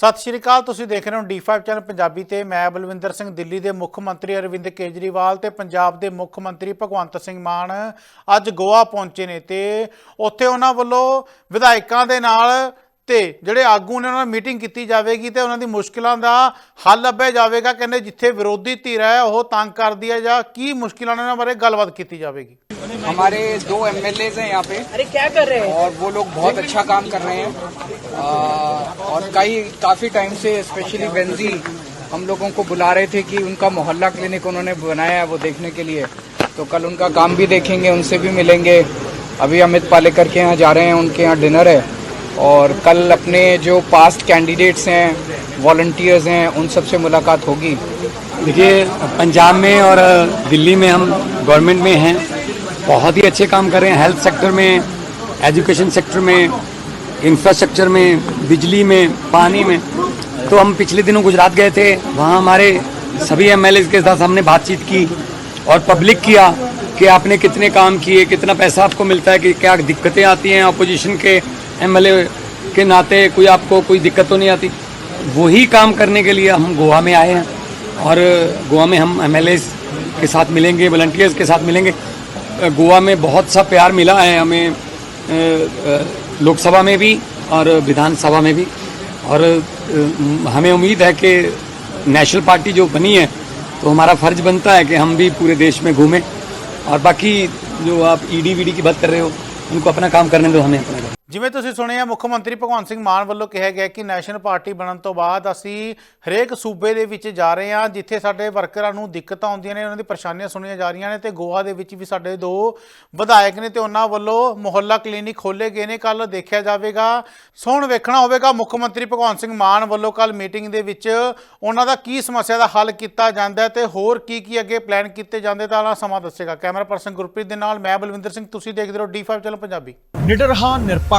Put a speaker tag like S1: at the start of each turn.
S1: ਸਤਿ ਸ਼੍ਰੀ ਅਕਾਲ, ਤੁਸੀਂ ਦੇਖ ਰਹੇ ਹੋ D5 ਚੈਨਲ ਪੰਜਾਬੀ ਤੇ ਮੈਂ ਬਲਵਿੰਦਰ ਸਿੰਘ ਦਿੱਲੀ ਦੇ ਮੁੱਖ ਮੰਤਰੀ ਅਰਵਿੰਦ ਕੇਜਰੀਵਾਲ ਤੇ ਪੰਜਾਬ ਦੇ ਮੁੱਖ ਮੰਤਰੀ ਭਗਵੰਤ ਸਿੰਘ ਮਾਨ ਅੱਜ ਗੋਆ ਪਹੁੰਚੇ ਨੇ ਤੇ ਉੱਥੇ ਉਹਨਾਂ ਵੱਲੋਂ ਵਿਧਾਇਕਾਂ ਦੇ ਨਾਲ ਤੇ ਜਿਹੜੇ ਆਗੂ ਨੇ ਉਹਨਾਂ ਨਾਲ ਮੀਟਿੰਗ ਕੀਤੀ ਜਾਵੇਗੀ ਤੇ ਉਹਨਾਂ ਦੀ ਮੁਸ਼ਕਲਾਂ ਦਾ ਹੱਲ ਲੱਭਿਆ ਜਾਵੇਗਾ ਕਹਿੰਦੇ ਜਿੱਥੇ ਵਿਰੋਧੀ ਧਿਰ ਹੈ ਉਹ ਤੰਗ ਕਰਦੀ ਹੈ ਜਾਂ ਕੀ ਮੁਸ਼ਕਲਾਂ ਨੇ ਉਹਨਾਂ ਬਾਰੇ ਗੱਲਬਾਤ ਕੀਤੀ ਜਾਵੇਗੀ
S2: हमारे दो एमएलए हैं यहाँ पे
S3: अरे क्या कर रहे हैं
S2: और वो लोग बहुत अच्छा काम कर रहे हैं आ, और कई काफी टाइम से स्पेशली बेंजी हम लोगों को बुला रहे थे कि उनका मोहल्ला क्लिनिक उन्होंने बनाया है वो देखने के लिए तो कल उनका काम भी देखेंगे उनसे भी मिलेंगे अभी अमित पालेकर के यहाँ जा रहे हैं उनके यहाँ डिनर है और कल अपने जो पास्ट कैंडिडेट्स हैं वॉल्टियर्स हैं, उन सबसे मुलाकात होगी।
S4: देखिए, पंजाब में और दिल्ली में हम गवर्नमेंट में हैं। बहुत ही अच्छे काम कर रहे हैं। हेल्थ सेक्टर में एजुकेशन सेक्टर में इंफ्रास्ट्रक्चर में, बिजली में, पानी में। तो हम पिछले दिनों गुजरात गए थे। वहाँ हमारे सभी एम के साथ हमने बातचीत की और पब्लिक किया कि आपने कितने काम किए, कितना पैसा आपको मिलता है, कि क्या दिक्कतें आती हैं अपोजिशन के। एमएलए के नाते कोई आपको कोई दिक्कत तो नहीं आती? वही काम करने के लिए हम गोवा में आए हैं और गोवा में हम एमएलए के साथ मिलेंगे वॉल्टियर्स के साथ मिलेंगे। गोवा में बहुत सा प्यार मिला है हमें लोकसभा में भी और विधानसभा में भी। और हमें उम्मीद है कि नेशनल पार्टी जो बनी है तो हमारा फ़र्ज़ बनता है कि हम भी पूरे देश में घूमें। और बाकी जो आप ईडी वीडी की बात कर रहे हो, उनको अपना काम करने दो हमें अपना।
S1: ਜਿਵੇਂ ਤੁਸੀਂ ਸੁਣਿਆ, ਮੁੱਖ ਮੰਤਰੀ ਭਗਵੰਤ ਸਿੰਘ ਮਾਨ ਵੱਲੋਂ ਕਿਹਾ ਗਿਆ ਕਿ ਨੈਸ਼ਨਲ ਪਾਰਟੀ ਬਣਨ ਤੋਂ ਬਾਅਦ ਅਸੀਂ ਹਰੇਕ ਸੂਬੇ ਦੇ ਵਿੱਚ ਜਾ ਰਹੇ ਹਾਂ, ਜਿੱਥੇ ਸਾਡੇ ਵਰਕਰਾਂ ਨੂੰ ਦਿੱਕਤਾਂ ਆਉਂਦੀਆਂ ਨੇ, ਉਹਨਾਂ ਦੀ ਪਰੇਸ਼ਾਨੀਆਂ ਸੁਣੀਆਂ ਜਾ ਰਹੀਆਂ ਨੇ ਤੇ ਗੋਆ ਦੇ ਵਿੱਚ ਵੀ ਸਾਡੇ ਦੋ ਵਿਧਾਇਕ ਨੇ ਤੇ ਉਹਨਾਂ ਵੱਲੋਂ ਮੁਹੱਲਾ ਕਲੀਨਿਕ ਖੋਲੇ ਗਏ ਨੇ। ਕੱਲ ਦੇਖਿਆ ਜਾਵੇਗਾ ਸੋਹਣ ਵੇਖਣਾ ਹੋਵੇਗਾ। ਮੁੱਖ ਮੰਤਰੀ ਭਗਵੰਤ ਸਿੰਘ ਮਾਨ ਵੱਲੋਂ ਕੱਲ ਮੀਟਿੰਗ ਦੇ ਵਿੱਚ ਉਹਨਾਂ ਦਾ ਕੀ ਸਮੱਸਿਆ ਦਾ ਹੱਲ ਕੀਤਾ ਜਾਂਦਾ ਹੈ ਤੇ ਹੋਰ ਕੀ ਕੀ ਅੱਗੇ ਪਲਾਨ ਕੀਤੇ ਜਾਂਦੇ ਤਾਂ ਆਲਾ ਸਮਾਂ ਦੱਸੇਗਾ। ਕੈਮਰਾ ਪਰਸਨ ਗੁਰਪ੍ਰੀਤ ਦੇ ਨਾਲ, ਮੈਂ ਬਲਵਿੰਦਰ ਸਿੰਘ, ਤੁਸੀਂ ਦੇਖਦੇ ਰਹੋ D5 ਚੈਨਲ ਪੰਜਾਬੀ।
S5: ਨਿਡਰ ਹਾਂ ਨਿਰਪੱਖ